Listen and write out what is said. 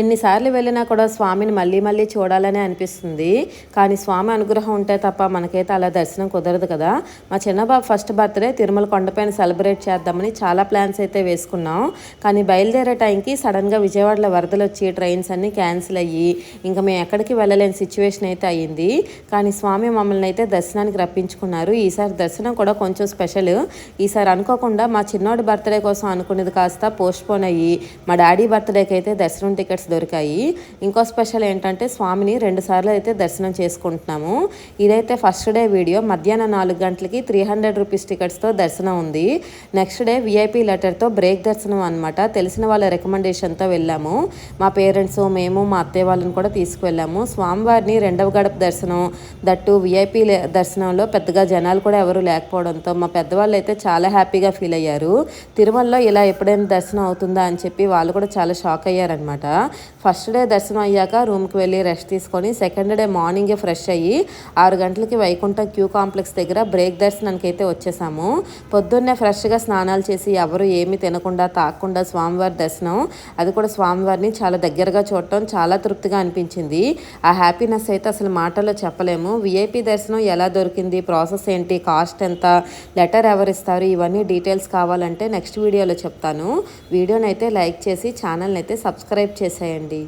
ఎన్నిసార్లు వెళ్ళినా కూడా స్వామిని మళ్ళీ మళ్ళీ చూడాలని అనిపిస్తుంది. కానీ స్వామి అనుగ్రహం ఉంటే తప్ప మనకైతే అలా దర్శనం కుదరదు కదా. మా చిన్నబాబు ఫస్ట్ బర్త్డే తిరుమల కొండపైన సెలబ్రేట్ చేద్దామని చాలా ప్లాన్స్ అయితే వేసుకున్నాం. కానీ బయలుదేరే టైంకి సడన్గా విజయవాడలో వరదలు వచ్చి ట్రైన్స్ అన్నీ క్యాన్సిల్ అయ్యి ఇంకా మేము ఎక్కడికి వెళ్ళలేని సిచ్యువేషన్ అయితే అయ్యింది. కానీ స్వామి మమ్మల్ని అయితే దర్శనానికి రప్పించుకున్నారు. ఈసారి దర్శనం కూడా కొంచెం స్పెషల్. ఈసారి అనుకోకుండా మా చిన్నోడి బర్త్డే కోసం అనుకునేది కాస్త పోస్ట్ పోన్ అయ్యి మా డాడీ బర్త్డేకి అయితే దర్శనం టికెట్స్ దొరికాయి. ఇంకో స్పెషల్ ఏంటంటే స్వామిని రెండుసార్లు అయితే దర్శనం చేసుకుంటున్నాము. ఇదైతే ఫస్ట్ డే వీడియో. మధ్యాహ్నం నాలుగు గంటలకి త్రీ హండ్రెడ్ రూపీస్ టికెట్స్తో దర్శనం ఉంది. నెక్స్ట్ డే విఐపీ లెటర్తో బ్రేక్ దర్శనం అనమాట తెలిసిన వాళ్ళ రికమెండేషన్తో వెళ్ళాము. మా పేరెంట్స్ మేము మా అత్తయ్య వాళ్ళని కూడా తీసుకువెళ్ళాము. స్వామివారిని రెండవ గడప దర్శనం దట్టు విఐపీ దర్శనంలో పెద్దగా జనాలు కూడా ఎవరు లేకపోవడంతో మా పెద్దవాళ్ళు అయితే చాలా హ్యాపీగా ఫీల్ అయ్యారు. తిరుమలలో ఇలా ఎప్పుడైనా దర్శనం అవుతుందా అని చెప్పి వాళ్ళు కూడా చాలా షాక్ అయ్యారనమాట ఫస్ట్ డే దర్శనం అయ్యాక రూమ్కి వెళ్ళి రెస్ట్ తీసుకొని సెకండ్ డే మార్నింగే ఫ్రెష్ అయ్యి ఆరు గంటలకి వైకుంఠ క్యూ కాంప్లెక్స్ దగ్గర బ్రేక్ దర్శనానికి అయితే వచ్చేసాము. పొద్దున్నే ఫ్రెష్గా స్నానాలు చేసి ఎవరు ఏమీ తినకుండా తాకుండా స్వామివారి దర్శనం. అది కూడా స్వామివారిని చాలా దగ్గరగా చూడటం చాలా తృప్తిగా అనిపించింది. ఆ హ్యాపీనెస్ అయితే అసలు మాటల్లో చెప్పలేము. విఐపి దర్శనం ఎలా దొరికింది? ప్రాసెస్ ఏంటి? కాస్ట్ ఎంత? లెటర్ ఎవరిస్తారు? ఇవన్నీ డీటెయిల్స్ కావాలంటే నెక్స్ట్ వీడియోలో చెప్తాను. వీడియోని అయితే లైక్ చేసి ఛానల్ని అయితే సబ్స్క్రైబ్ చేసేయండి.